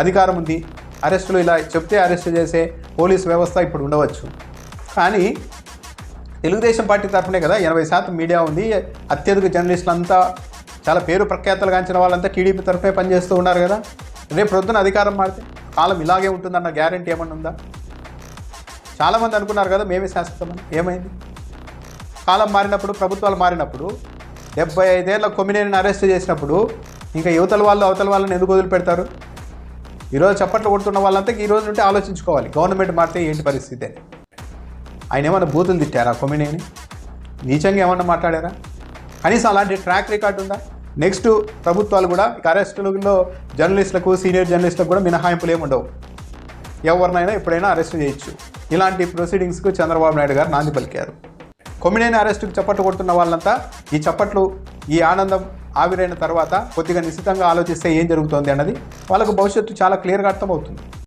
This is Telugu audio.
అధికారం ఉంది. అరెస్టులు ఇలా చెప్తే అరెస్ట్ చేసే పోలీస్ వ్యవస్థ ఇప్పుడు ఉండవచ్చు. కానీ తెలుగుదేశం పార్టీ తరఫునే కదా ఎనభై శాతం మీడియా ఉంది. అత్యధిక జర్నలిస్టులు అంతా చాలా పేరు ప్రఖ్యాతలు గాంచిన వాళ్ళంతా టీడీపీ తరఫునే పనిచేస్తూ ఉన్నారు కదా. రేపు ప్రొద్దున అధికారం మారితే కాలం ఇలాగే ఉంటుందన్న గ్యారంటీ ఏమన్నా ఉందా? చాలామంది అనుకున్నారు కదా మేమే శాశ్వతమని ఏమైంది? కాలం మారినప్పుడు ప్రభుత్వాలు మారినప్పుడు డెబ్బై ఐదేళ్ళ కొమ్మినేని అరెస్ట్ చేసినప్పుడు ఇంకా యువతల వాళ్ళు అవతల వాళ్ళని ఎందుకు వదిలిపెడతారు? ఈరోజు చప్పట్లు కొడుతున్న వాళ్ళంతా ఈ రోజు నుండి ఆలోచించుకోవాలి. గవర్నమెంట్ మారితే ఏంటి పరిస్థితి అని. ఆయన ఏమన్నా బూతులు తిట్టారా కొమ్మినేని? నీచంగా ఏమన్నా మాట్లాడారా? కనీసం అలాంటి ట్రాక్ రికార్డు ఉందా? నెక్స్ట్ ప్రభుత్వాలు కూడా ఇక అరెస్టులలో జర్నలిస్టులకు సీనియర్ జర్నలిస్టులకు కూడా మినహాయింపులు ఏమి ఉండవు. ఎవరినైనా ఎప్పుడైనా అరెస్ట్ చేయొచ్చు. ఇలాంటి ప్రొసీడింగ్స్కు చంద్రబాబు నాయుడు గారు నాంది పలికారు. కొమ్మినేని అరెస్టుకు చప్పట్లు కొడుతున్న వాళ్ళంతా ఈ చప్పట్లు ఈ ఆనందం ఆవిరైన తర్వాత కొద్దిగా నిశ్చితంగా ఆలోచిస్తే ఏం జరుగుతోంది అన్నది వాళ్ళకు భవిష్యత్తు చాలా క్లియర్గా అర్థమవుతుంది.